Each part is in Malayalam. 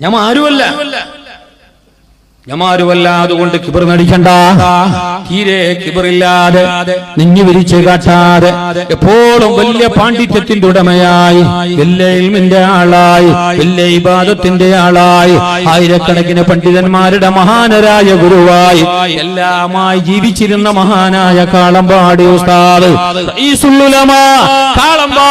ഞമ്മ ആരുമല്ല ഞമാരുമല്ല അതുകൊണ്ട് കിബർ നടിക്കണ്ട. തീരെ കിബറില്ലാതെ നിഞ്ഞു വിരിച്ച് കാട്ടാതെ എപ്പോഴും വലിയ പാണ്ഡിത്യത്തിന്റെ ഉടമയായി വലിയ ഇൽമിന്റെ ആളായി വലിയ ഇബാദത്തിന്റെ ആളായി ആയിരക്കണക്കിന് പണ്ഡിതന്മാരുടെ മഹാനരായ ഗുരുവായി എല്ലാമായി ജീവിച്ചിരുന്ന മഹാനായ കാളമ്പാടി ഉസ്താദ്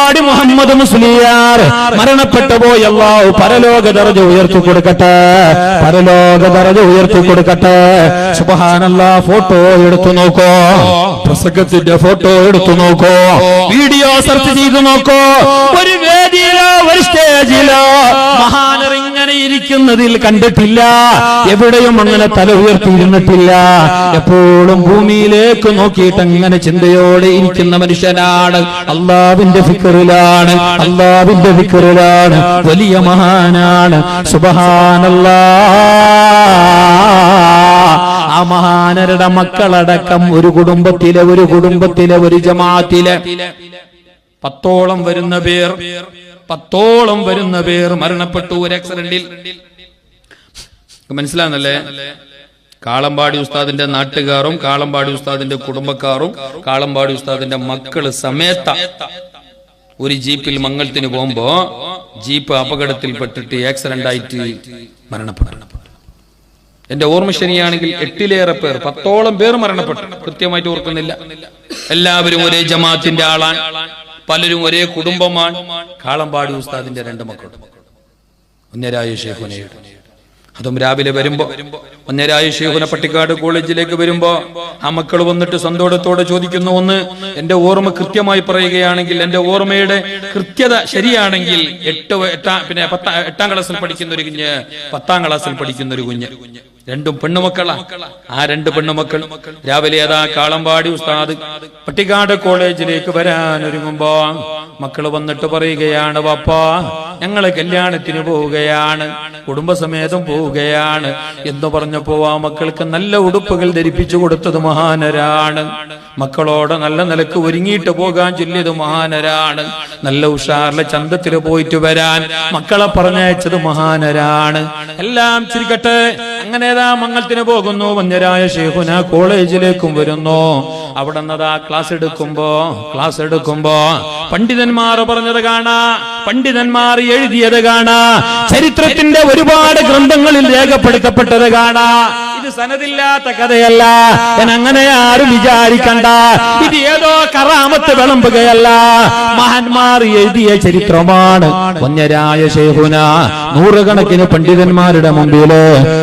കാളമ്പാടി മുഹമ്മദ് മുസ്ലിയാർ. മരണപ്പെട്ടു പോയി അല്ലാഹു പരലോക ദർജ ഉയർത്തി കൊടുക്കട്ടെ. പരലോക ദർജ ഉയർത്തി കൊടുക്കട്ടെ. സുബഹാനല്ല ഫോട്ടോ എടുത്തു നോക്കോ. പ്രസംഗത്തിന്റെ ഫോട്ടോ എടുത്തു നോക്കോ. വീഡിയോ സെർച്ച് ചെയ്തു നോക്കോ. ഒരു വേദിയിലോ ഒരു സ്റ്റേജിലോ ഇങ്ങനെ ഇരിക്കുന്നതിൽ കണ്ടിട്ടില്ല. എവിടെയും അങ്ങനെ തല ഉയർത്തിയിരുന്നിട്ടില്ല. എപ്പോഴും ഭൂമിയിലേക്ക് നോക്കിയിട്ട് അങ്ങനെ ചിന്തയോടെ ഇരിക്കുന്ന മനുഷ്യനാണ്. അള്ളാവിന്റെ ഫിക്കറിലാണ് അള്ളാവിന്റെ ഫിക്കറിലാണ് വലിയ മഹാനാണ്. സുബഹാനല്ലാ. ആ മഹാനരുടെ മക്കളടക്കം ഒരു കുടുംബത്തിലെ ഒരു കുടുംബത്തിലെ ഒരു ജമാത്തിലെ പത്തോളം വരുന്ന പേർ പത്തോളം വരുന്ന പേർ മരണപ്പെട്ടു ഒരു ആക്സിഡന്റിൽ മനസ്സിലാകുന്നല്ലേ? കാളമ്പാടി ഉസ്താദിന്റെ നാട്ടുകാരും കാളമ്പാടി ഉസ്താദിന്റെ കുടുംബക്കാരും കാളമ്പാടി ഉസ്താദിന്റെ മക്കൾ സമേത്ത ഒരു ജീപ്പിൽ മംഗളത്തിന് പോകുമ്പോ ജീപ്പ് അപകടത്തിൽപ്പെട്ടിട്ട് ആക്സിഡന്റ് ആയിട്ട് മരണപ്പെട്ടു. എന്റെ ഓർമ്മ ശരിയാണെങ്കിൽ എട്ടിലേറെ പേർ പത്തോളം പേർ മരണപ്പെട്ടു. കൃത്യമായിട്ട് ഓർക്കുന്നില്ല. എല്ലാവരും ഒരേ ജമാഅത്തിന്റെ ആളാണ്. പലരും ഒരേ കുടുംബമാണ്. കാളമ്പാടി ഉസ്താദിന്റെ രണ്ട് മക്കൾ ഒന്നരായ ഷേഖുനയുടെ അതും രാവിലെ വരുമ്പോ ഒന്നരായ ഷേഖുന പട്ടിക്കാട് കോളേജിലേക്ക് വരുമ്പോ ആ മക്കൾ വന്നിട്ട് സന്തോഷത്തോടെ ചോദിക്കുന്നു. ഒന്ന് എന്റെ ഓർമ്മ കൃത്യമായി പറയുകയാണെങ്കിൽ എന്റെ ഓർമ്മയുടെ കൃത്യത ശരിയാണെങ്കിൽ എട്ട് എട്ടാം പിന്നെ പത്താം എട്ടാം ക്ലാസ്സിൽ പഠിക്കുന്ന ഒരു കുഞ്ഞ് പത്താം ക്ലാസ്സിൽ പഠിക്കുന്ന ഒരു കുഞ്ഞ്. രണ്ടും പെണ്ണുമക്കളാ. ആ രണ്ട് പെണ്ണുമക്കൾ. രാവിലെ അതാ കാളമ്പാടി ഉസ്താദ്? പട്ടിക്കാട് കോളേജിലേക്ക് വരാൻ ഒരുങ്ങുമ്പോ മക്കൾ വന്നിട്ട് പറയുകയാണ് വാപ്പാ ഞങ്ങൾ കല്യാണത്തിന് പോവുകയാണ് കുടുംബസമേതം പോവുകയാണ്. എന്ന് പറഞ്ഞപ്പോ ആ മക്കൾക്ക് നല്ല ഉടുപ്പുകൾ ധരിപ്പിച്ചു കൊടുത്തത് മഹാനരാണ്. മക്കളോട് നല്ല നിലയ്ക്ക് ഒരുങ്ങിയിട്ട് പോകാൻ ചൊല്ലിയത് മഹാനരാണ്. നല്ല ഉഷാറിലെ ചന്തത്തിൽ പോയിട്ട് വരാൻ മക്കളെ പറഞ്ഞയച്ചത് മഹാനരാണ്. എല്ലാം ചിരിക്കട്ടെ. അങ്ങനെ ഏതാ മംഗളത്തിന് പോകുന്നു? വന്യരായ ഷേഹുന കോളേജിലേക്കും വരുന്നു. അവിടെ നിന്നതാ ക്ലാസ് എടുക്കുമ്പോ ക്ലാസ് എടുക്കുമ്പോ പണ്ഡിതന്മാർ പറഞ്ഞത് കാണാ. പണ്ഡിതന്മാർ എഴുതിയത് കാണാ. ചരിത്രത്തിന്റെ ഒരുപാട് ഗ്രന്ഥങ്ങളിൽ രേഖപ്പെടുത്തപ്പെട്ടത് കാണാ. ഇത് സനതില്ലാത്ത കഥയല്ല. ഞാൻ അങ്ങനെ ആരും വിചാരിക്കണ്ട. ഇത് ഏതോ കറാമത്ത് വിളമ്പുകയല്ല. മഹാന്മാർ എഴുതിയ ചരിത്രമാണ്. വന്യരായ ഷേഹുന നൂറുകണക്കിന് പണ്ഡിതന്മാരുടെ മുമ്പിൽ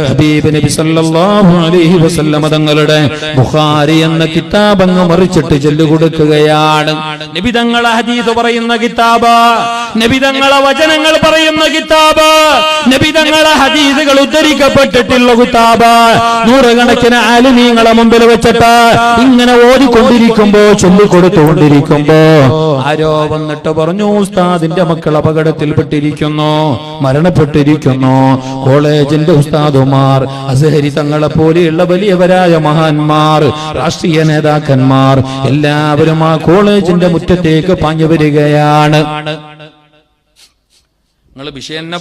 ഹബീബ് നബി സല്ലല്ലാഹു അലൈഹി വസല്ലമ തങ്ങളുടെ ബുഖാരി എന്ന കിതാബ് അങ്ങ് മറിച്ചിട്ട് ചൊല്ലുകൊടുക്കുകയാണ്. നബി തങ്ങളെ ഹദീസ് പറയുന്ന കിതാബ് നബി തങ്ങളെ വചനങ്ങൾ പറയുന്ന കിതാബ് നബി തങ്ങളെ ഹദീസുകൾ ഉദ്ധരിക്കപ്പെട്ടിട്ടുള്ള കിതാബ്. നൂറുകണക്കിന് ആലിമീങ്ങളെ മുമ്പിൽ വെച്ചിട്ട് ഇങ്ങനെ ഓടിക്കൊണ്ടിരിക്കുമ്പോ ചൊല്ലിക്കൊടുത്തുകൊണ്ടിരിക്കുമ്പോ ആരോ വന്നിട്ട് പറഞ്ഞു ഉസ്താദിന്റെ മക്കൾ അപകടത്തിൽപ്പെട്ടിരിക്കുന്നു. മരണപ്പെട്ടിരിക്കുന്നു കോളേജിന്റെ ഉസ്താദുമാർ അസഹരി തങ്ങളെ പോലെയുള്ള വലിയവരായ മഹാന്മാർ രാഷ്ട്രീയ നേതാക്കന്മാർ എല്ലാവരും ആ കോളേജിന്റെ മുറ്റത്തേക്ക് പാഞ്ഞു വരികയാണ്. നിങ്ങൾ വിഷയം തന്നെ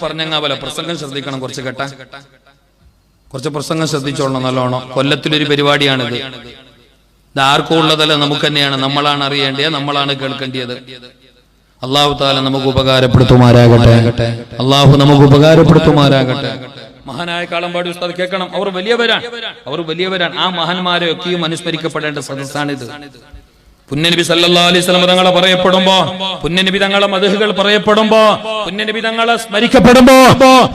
പ്രസംഗം ശ്രദ്ധിക്കണം കുറച്ച് കേട്ട. കുറച്ച് പ്രസംഗം ശ്രദ്ധിച്ചോളണം നല്ലോണം. കൊല്ലത്തിലൊരു പരിപാടിയാണിത്. ഇത് ആർക്കും ഉള്ളതല്ല നമുക്ക് തന്നെയാണ്. നമ്മളാണ് അറിയേണ്ടത് നമ്മളാണ് കേൾക്കേണ്ടത്. അള്ളാഹു താല നമുക്ക് ഉപകാരപ്പെടുത്തുമാരാകട്ടെ അള്ളാഹു നമുക്ക് ഉപകാരപ്പെടുത്തുമാരാകട്ടെ മഹാനായ കാളമ്പാടി ഉസ്താദ് കേൾക്കണം. അവർ വലിയവരാണ്. അവർ വലിയവരാണ്. ആ മഹാന്മാരെ ഒക്കെയും അനുസ്മരിക്കപ്പെടേണ്ട സദസ്സാണിത്. പുന്നനബി സല്ലല്ലാഹു അലൈഹി സ്വലം തങ്ങളെ പറയപ്പെടുമ്പോ പുന്നനബി തങ്ങളെ മധുഹുകൾ പറയപ്പെടുമ്പോ പുന്നനബി തങ്ങളെ സ്മരിക്കപ്പെടുമ്പോ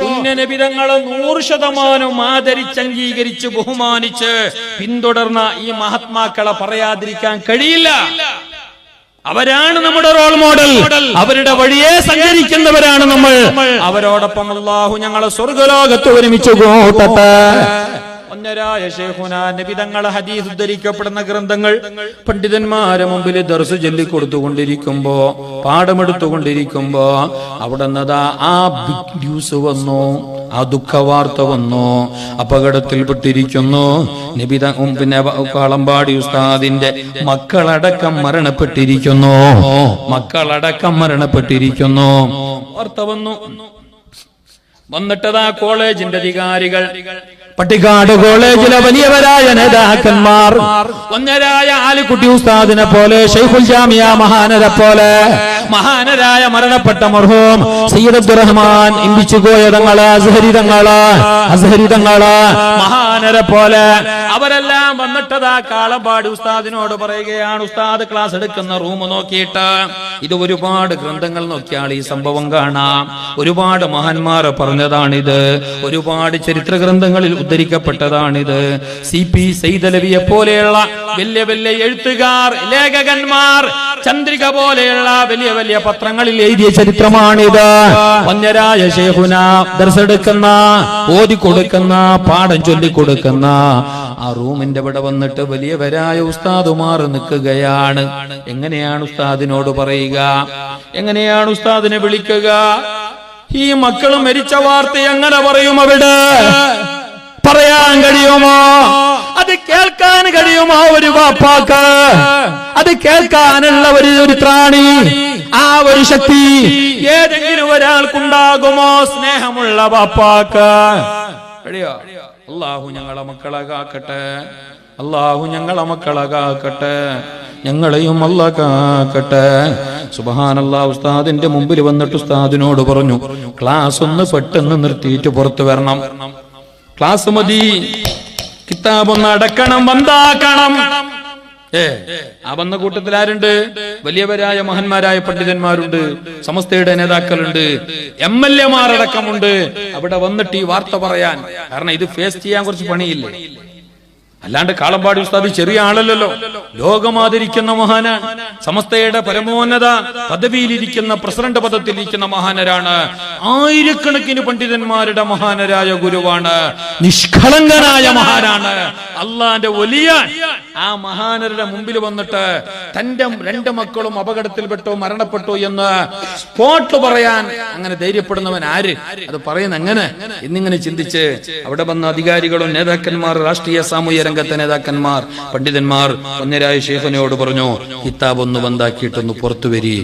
പുന്നനബി തങ്ങളെ നൂറ് ശതമാനം ആദരിച്ച് അംഗീകരിച്ച് ബഹുമാനിച്ച് പിന്തുടർന്ന ഈ മഹാത്മാക്കളെ പറയാതിരിക്കാൻ കഴിയില്ല. അവരാണ് നമ്മുടെ റോൾ മോഡൽ അവരുടെ വഴിയെ സഞ്ചരിക്കുന്നവരാണ് നമ്മൾ. അവരോടൊപ്പം അള്ളാഹു ഞങ്ങളെ സ്വർഗലോകത്ത് ഒരുമിച്ച് ഹദീസ് ഉദ്ധരിക്കപ്പെടുന്ന ഗ്രന്ഥങ്ങൾ പണ്ഡിതന്മാരെ മുമ്പിൽ ദർസ് ചൊല്ലി കൊടുത്തുകൊണ്ടിരിക്കുമ്പോ പാഠമെടുത്തുകൊണ്ടിരിക്കുമ്പോ അവിടെ നിന്നതാ ആ ബിഗ് ന്യൂസ് വന്നു. ആ ദുഃഖവാർത്ത വന്നു അപകടത്തിൽപ്പെട്ടിരിക്കുന്നു. നബിത പിന്നെ കളമ്പാടി ഉസ്താദിന്റെ മക്കളടക്കം മരണപ്പെട്ടിരിക്കുന്നു. മക്കളടക്കം മരണപ്പെട്ടിരിക്കുന്നു. വാർത്ത വന്നു. വന്നിട്ടതാ കോളേജിന്റെ അധികാരികൾ. പട്ടിക്കാട് കോളേജിലെ വലിയവരായ നേതാക്കന്മാർ. ഒന്നരായ ആലിക്കുട്ടി ഉസ്താദിനെ പോലെ ഷെയ്ഖുൽ ജാമിയ മഹാനരെ പോലെ മഹാനരായ മരണപ്പെട്ട മർഹൂം സയ്യിദ് അബ്ദുറഹ്മാൻ ഇമ്പിച്ചുകോയ തങ്ങൾ അസഹരിതങ്ങൾ അസഹരിതങ്ങൾ മഹാനരെ പോലെ. അവരെല്ലാം വന്നിട്ടതാ കാളപ്പാടി ഉസ്താദിനോട് പറയുകയാണ് ഉസ്താദ് ക്ലാസ് എടുക്കുന്ന റൂം നോക്കിയിട്ട് ഇത് ഒരുപാട് ഗ്രന്ഥങ്ങൾ നോക്കിയാൽ ഈ സംഭവം കാണാം. ഒരുപാട് മഹാന്മാർ പറഞ്ഞതാണിത്. ഒരുപാട് ചരിത്ര ഗ്രന്ഥങ്ങളിൽ ഉദ്ധരിക്കപ്പെട്ടതാണിത്. സി പി സൈതലവിയെ പോലെയുള്ള വലിയ വലിയ എഴുത്തുകാർ ലേഖകന്മാർ ചന്ദ്രിക പോലെയുള്ള വലിയ വലിയ പത്രങ്ങളിൽ എഴുതിയ ചരിത്രമാണിത്. വന്യരായ ശേഖുന ദർശെടുക്കുന്ന ഓതി കൊടുക്കുന്ന പാഠം ചൊല്ലിക്കൊടുക്കുന്ന ആ റൂമിന്റെ ഇവിടെ വന്നിട്ട് വലിയവരായ ഉസ്താദുമാർ നിൽക്കുകയാണ്. എങ്ങനെയാണ് ഉസ്താദിനോട് പറയുക? എങ്ങനെയാണ് ഉസ്താദിനെ വിളിക്കുക? ഈ മക്കൾ മരിച്ച വാർത്ത എങ്ങനെ പറയും അവിടെ? പറയാൻ കഴിയുമോ? അത് കേൾക്കാൻ കഴിയുമോ ഒരു വാപ്പാക്ക്? അത് കേൾക്കാനുള്ള ഒരു ഒരു ത്രാണി ആ ഒരു ശക്തി ഏതെങ്കിലും ഒരാൾക്കുണ്ടാകുമോ സ്നേഹമുള്ള വാപ്പാക്ക്? അള്ളാഹു ഞങ്ങളെ മക്കളെ കാക്കട്ടെ. അള്ളാഹു ഞങ്ങളെ മക്കളെ കാക്കട്ടെ. ഞങ്ങളെയും അല്ല കാക്കട്ടെ. സുബഹാനല്ലാ ഉസ്താദിന്റെ മുമ്പിൽ വന്നിട്ട് ഉസ്താദിനോട് പറഞ്ഞു ക്ലാസ് ഒന്ന് പെട്ടെന്ന് നിർത്തിയിട്ട് പുറത്തു വരണം. ക്ലാസ് മതി. കിതാബ് ഒന്ന് അടക്കണം വന്താക്കണം. ഏ ആ വന്ന കൂട്ടത്തിൽ ആരുണ്ട്? വലിയവരായ മഹന്മാരായ പണ്ഡിതന്മാരുണ്ട് സമസ്തയുടെ നേതാക്കളുണ്ട് എം എൽ എമാർ അടക്കമുണ്ട് അവിടെ വന്നിട്ട് ഈ വാർത്ത പറയാൻ. കാരണം ഇത് ഫേസ് ചെയ്യാൻ കുറച്ച് പണിയില്ലേ? അല്ലാണ്ട് കാളമ്പാടി ഉസ്താദ് ചെറിയ ആളല്ലല്ലോ. ലോകമാതിരിക്കുന്ന മഹാനാണ് സമസ്തയുടെ പരമോന്നത പദവിയിലിരിക്കുന്ന പ്രസിഡന്റ് പദത്തിലിരിക്കുന്ന മഹാനരാണ്. ആയിരക്കണക്കിന് പണ്ഡിതന്മാരുടെ മഹാനരായ ഗുരുവാണ് നിഷ്കളങ്കനായ മഹാനാണ്. അള്ളാന്റെ വലിയ ആ മഹാനരുടെ മുമ്പിൽ വന്നിട്ട് തന്റെ രണ്ട് മക്കളും അപകടത്തിൽപ്പെട്ടു മരണപ്പെട്ടു എന്ന് സ്പോട്ട് പറയാൻ അങ്ങനെ ധൈര്യപ്പെടുന്നവൻ ആര്? അത് പറയുന്ന എങ്ങനെ? എന്നിങ്ങനെ ചിന്തിച്ച് അവിടെ വന്ന അധികാരികളും നേതാക്കന്മാർ രാഷ്ട്രീയ സാമൂഹ്യ രംഗത്തെ നേതാക്കന്മാർ പണ്ഡിതന്മാർ ഒന്നരായ ശേഖനയോട് പറഞ്ഞു കിതാബ് ഒന്ന് ബന്ധാക്കിയിട്ടൊന്ന് പുറത്തു വരി.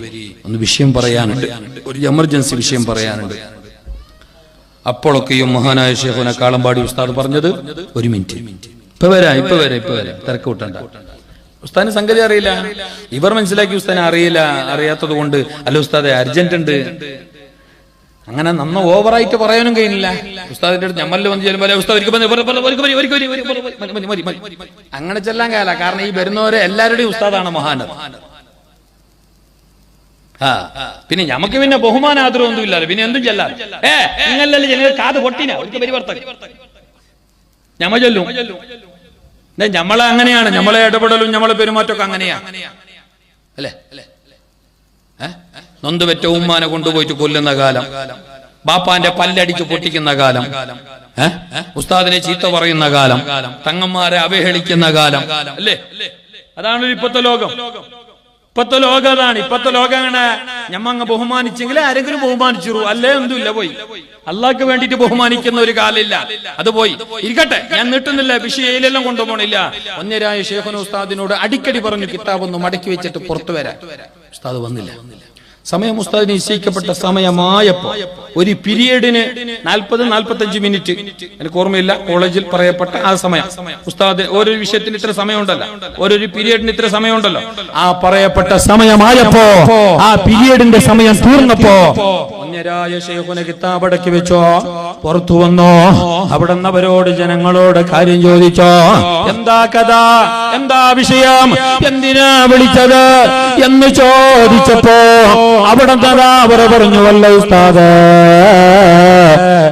ഒന്ന് വിഷയം പറയാനുണ്ട്. ഒരു എമർജൻസി വിഷയം പറയാനുണ്ട്. അപ്പോഴൊക്കെയും മഹാനായ ഷേഖുന കാളമ്പാടി ഉസ്താദ് പറഞ്ഞത് ഒരു മിനിറ്റ് ഇപ്പൊ വരാ ഇപ്പൊ വരാ ഇപ്പൊ വരാ തിരക്ക് കൂട്ടണ്ട ഉസ്താദിന് സംഗതി അറിയില്ല ഇവർ മനസ്സിലാക്കി ഉസ്താൻ അറിയില്ല അറിയാത്തത് കൊണ്ട് അല്ല ഉസ്താദെ അർജന്റ് ഉണ്ട് അങ്ങനെ നന്ന ഓവറായിട്ട് പറയാനും കഴിയില്ല ഉസ്താദിന്റെ അടുത്ത് ഞമ്മലിൽ വന്ന് ചെല്ലുമ്പോൾ അങ്ങനെ ചെല്ലാൻ കാല കാരണം ഈ വരുന്നവരെ എല്ലാവരുടെയും ഉസ്താദാണ് മഹാനത് പിന്നെ ഞമ്മക്ക് പിന്നെ ബഹുമാന ആദരവൊന്നും ഇല്ലല്ലോ പിന്നെ എന്തും ചെല്ലാ. ഏ നിങ്ങളല്ലേ ജനങ്ങൾ കാത് പൊട്ടിന. ഒരു പരിവർത്തൻ ഞമ്മ ചൊല്ലും. ഞമ്മളെ അങ്ങനെയാണ്. ഞമ്മളെ ഇടപെടലും ഞമ്മളെ പെരുമാറ്റമൊക്കെ അങ്ങനെയാണ് അല്ലേ? നൊന്ത് നൊന്തുപെറ്റ ഉമ്മാനെ കൊണ്ടുപോയിട്ട് കൊല്ലുന്ന കാലം. ബാപ്പാന്റെ പല്ലടിച്ച് പൊട്ടിക്കുന്ന കാലം? ഉസ്താദിനെ ചീത്ത പറയുന്ന കാലം. തങ്ങന്മാരെ അവഹേളിക്കുന്ന കാലം. അല്ലേ? അതാണ് ഇപ്പത്തെ ലോകം. ഇപ്പത്തെ ലോകം അതാണ് ഇപ്പത്തെ ലോകമാണ്. ഞമ്മങ്ങ് ബഹുമാനിച്ചെങ്കിൽ ആരെങ്കിലും ബഹുമാനിച്ചു അല്ലേ? ഒന്നുമില്ല പോയി. അള്ളാഹ്ക്ക് വേണ്ടിട്ട് ബഹുമാനിക്കുന്ന ഒരു കാലില്ല. അത് പോയി. ഇരിക്കട്ടെ. ഞാൻ നീട്ടുന്നില്ല. വിഷയയിലെല്ലാം കൊണ്ടുപോകണില്ല ഒന്നരായ ഷേഖുൻ ഉസ്താദിനോട് അടിക്കടി പറഞ്ഞു കിതാബൊന്നും മടക്കി വെച്ചിട്ട് പുറത്തു വരാൻ. ഉസ്താദ് വന്നില്ല. സമയം ഉസ്താദ് നിശ്ചയിക്കപ്പെട്ട സമയമായപ്പോ ഒരു പീരീഡിന് നാൽപ്പത് നാൽപ്പത്തഞ്ച് മിനിറ്റ്. എനിക്ക് ഓർമ്മയില്ല കോളേജിൽ പറയപ്പെട്ട ആ സമയം. ഉസ്താദ് ഓരോ വിഷയത്തിന് ഇത്ര സമയമുണ്ടല്ലോ. ഓരോ പീരീഡിന് ഇത്ര സമയമുണ്ടല്ലോ. ആ പറയപ്പെട്ട സമയമായപ്പോ ആ പീരീഡിന്റെ സമയം തീർന്നപ്പോ കിതാബടക്കി വെച്ചോ പുറത്തു വന്നോ അവിടെ അവരോട് ജനങ്ങളോട് കാര്യം ചോദിച്ചോ എന്താ കഥ? എന്താ വിഷയം? എന്തിനാ വിളിച്ചത്? എന്ന് ചോദിച്ചപ്പോ അവിടെ അവർ പറഞ്ഞു വല്ല ഉസ്താദ്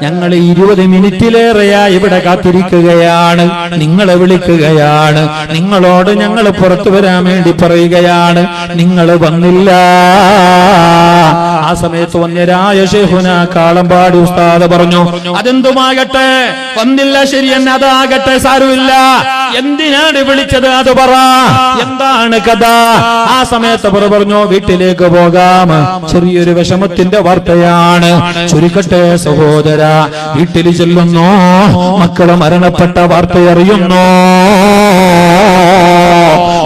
ഞങ്ങൾ ഇരുപത് മിനിറ്റിലേറെയായി ഇവിടെ കാത്തിരിക്കുകയാണ്. നിങ്ങളെ വിളിക്കുകയാണ്. നിങ്ങളോട് ഞങ്ങൾ പുറത്തു വരാൻ വേണ്ടി പറയുകയാണ്. നിങ്ങൾ വന്നില്ല. ആ സമയത്ത് വന്നരായ ഷെഹുന കാളമ്പാടി ഉസ്താദ് പറഞ്ഞു അതെന്തുമാകട്ടെ? വന്നില്ല ശരി എന്നെ അതാകട്ടെ സാരമില്ല. എന്തിനാണ് വിളിച്ചത് അത് പറ. എന്താണ് കഥ? ആ സമയത്ത് അവർ പറഞ്ഞു വീട്ടിലേക്ക് പോകാം. ചെറിയൊരു വിഷമത്തിന്റെ വാർത്തയാണ്. ചുരുക്കട്ടെ സഹോദര വീട്ടിൽ ചെല്ലുന്നു. മക്കൾ മരണപ്പെട്ട വാർത്ത അറിയുന്നു.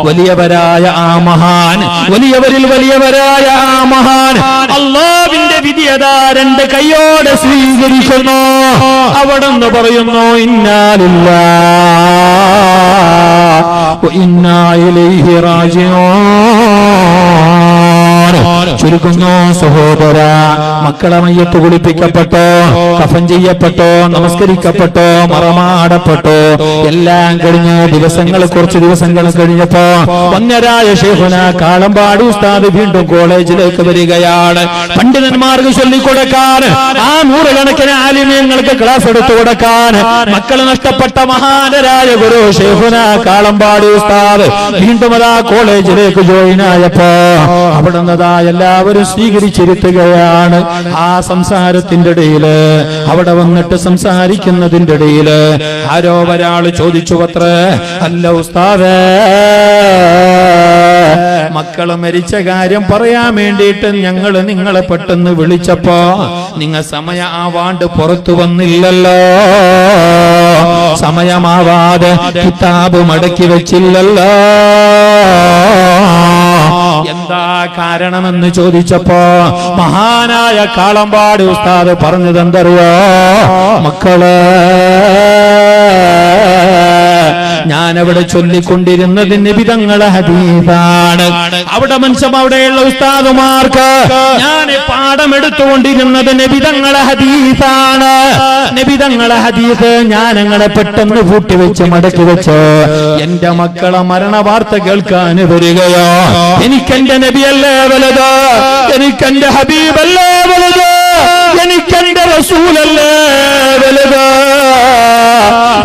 വലിയവരായ ആ മഹാൻ. വലിയവരിൽ വലിയവരായ ആ മഹാൻ. അള്ളാവിന്റെ വിധി അതാ രണ്ട് കൈയോടെ സ്വീകരിക്കുന്നു. അവിടെ നിന്ന് പറയുന്നു ഇന്നാലില്ല ഇന്നായിലേക്ക് ചുരുക്കുന്നു സഹോദര മക്കളെ മയ്യത്ത് കുളിപ്പിക്കപ്പെട്ടോ കഫൻ ചെയ്യപ്പെട്ടോ നമസ്കരിക്കപ്പെട്ടോ മറമാടപ്പെട്ടോ എല്ലാം കഴിഞ്ഞ് ദിവസങ്ങൾ കുറച്ച് ദിവസങ്ങൾ കഴിഞ്ഞപ്പോ ഒന്നരായ ഷേഖുന കാളമ്പാടി ഉസ്താദ് വീണ്ടും കോളേജിലേക്ക് വരികയാണ്. പണ്ഡിതന്മാർക്ക് ചൊല്ലിക്കൊടുക്കാൻ ആ നൂറുകണക്കിന് ആലിമ്യങ്ങൾക്ക് ക്ലാസ് എടുത്തു കൊടുക്കാൻ മക്കൾ നഷ്ടപ്പെട്ട മഹാനരായ ഗുരു ഷേഖുന കാളമ്പാടി ഉസ്താദ് വീണ്ടും അതാ കോളേജിലേക്ക് ജോയിൻ ആയപ്പോ അവിടെ നിന്നതാ എല്ലാവരും സ്വീകരിച്ചിരുത്തുകയാണ് ആ സംസാരത്തിന്റെ ഇടയിൽ. അവിടെ വന്നിട്ട് സംസാരിക്കുന്നതിന്റെ ഇടയിൽ. ആരോ ഒരാൾ ചോദിച്ചു അത്രേ അല്ല ഉസ്താദേ മക്കൾ മരിച്ച കാര്യം പറയാൻ വേണ്ടിയിട്ട് ഞങ്ങൾ നിങ്ങളെ പെട്ടെന്ന് വിളിച്ചപ്പോ നിങ്ങൾ സമയ ആവാണ്ട് പുറത്തു വന്നില്ലല്ലോ. സമയമാവാതെ കിതാബ് മടക്കി വെച്ചില്ലല്ലോ. എന്താ കാരണമെന്ന് ചോദിച്ചപ്പോ മഹാനായ കാളമ്പാടി ഉസ്താദ് പറഞ്ഞതെന്തറിയോ? മക്കളേ ഞാൻ അവിടെ ചൊല്ലിക്കൊണ്ടിരുന്നതിന് വിധങ്ങളെ ഹദീസാണ്. അവിടെ മനുഷ്യൻ അവിടെയുള്ള ഉസ്താദുമാർക്ക് ഞാൻ പാഠം എടുത്തുകൊണ്ടിരുന്നതിന് വിധങ്ങളെ ഹദീസാണ്. നിബിതങ്ങളെ ഹദീസ് ഞാൻ അങ്ങനെ പെട്ടെന്ന് കൂട്ടിവെച്ച് മടക്കി വെച്ച് എന്റെ മക്കളെ മരണ വാർത്ത കേൾക്കാൻ വരികയോ. എനിക്കെന്റെ നബിയല്ലേ വലുത്? എനിക്കെന്റെ ഹബീബല്ലേ വലുത്? എനിക്കെന്റെ റസൂലല്ലേ വലുത്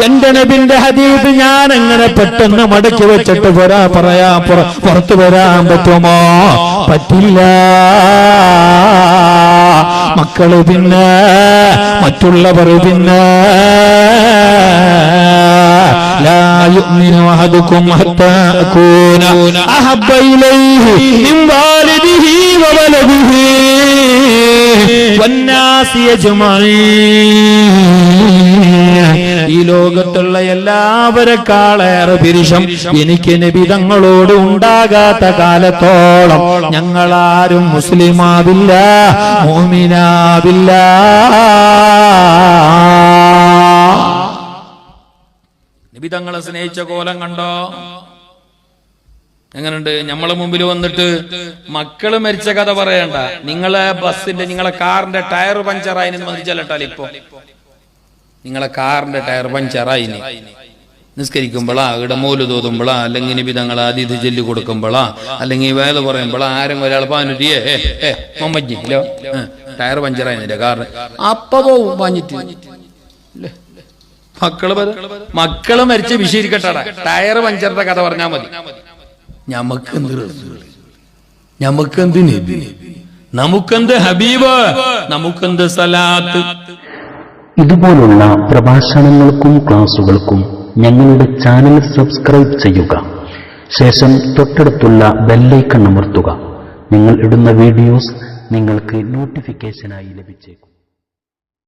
എന്റെ നബിന്റെ ഹദീസ് ഞാൻ എങ്ങനെ പെട്ടെന്ന് മടക്കി വെച്ചിട്ട് പോരാ പറയാ പുറ- പുറത്തു വരാൻ പറ്റുമോ പറ്റില്ല മക്കള് പിന്നെ മറ്റുള്ളവർ പിന്നെ لا يؤمن أحدكم حتى أكون أحب إليه من والده وولده والناس أجمعين ഈ ലോകത്തുള്ള എല്ലാവരെക്കാളേറെ പിരിശം എനിക്ക് നിബിതങ്ങളോട് ഉണ്ടാകാത്ത കാലത്തോളം ഞങ്ങളാരും മുസ്ലിമാവില്ല മോമിനാവില്ല. നിബിതങ്ങളെ സ്നേഹിച്ച കോലം കണ്ടോ? എങ്ങനുണ്ട്? നമ്മളെ മുമ്പിൽ വന്നിട്ട് മക്കൾ മരിച്ച കഥ പറയണ്ട. നിങ്ങളെ ബസ്സിന്റെ നിങ്ങളെ കാറിന്റെ ടയർ പഞ്ചറായി മതിച്ചല്ലട്ടാൽ ഇപ്പൊ? നിങ്ങളെ കാറിന്റെ ടയർ പഞ്ചറായി നിസ്കരിക്കുമ്പോളാ ഇടമോൽ തോതുമ്പോളാ അല്ലെങ്കിൽ നിബിതങ്ങളെ അതിഥി ചൊല്ലി കൊടുക്കുമ്പോളാ അല്ലെങ്കിൽ വേല പറയുമ്പോളാ ആരും ഒരാൾ ഏ മമ്മജില്ലോ ടയർ പഞ്ചറായി നിന്റെ കാറിന്. അപ്പൊ പോവും പാഞ്ഞിട്ട്? മക്കൾ മക്കൾ മരിച്ച വിശീരിക്കട്ടെ ടയർ പഞ്ചറിന്റെ കഥ പറഞ്ഞാ മതി. ഞമ്മക്കെന്ത് റസൂൽ? നബി? നമുക്കെന്ത് ഹബീബ്? നമുക്കെന്ത് സലാത്ത്? ഇതുപോലുള്ള പ്രഭാഷണങ്ങൾക്കും ക്ലാസുകൾക്കും ഞങ്ങളുടെ ചാനൽ സബ്സ്ക്രൈബ് ചെയ്യുക. ശേഷം തൊട്ടടുത്തുള്ള ബെല്ലൈക്കൺ അമർത്തുക. നിങ്ങൾ ഇടുന്ന വീഡിയോസ് നിങ്ങൾക്ക് നോട്ടിഫിക്കേഷനായി ലഭിച്ചേക്കും.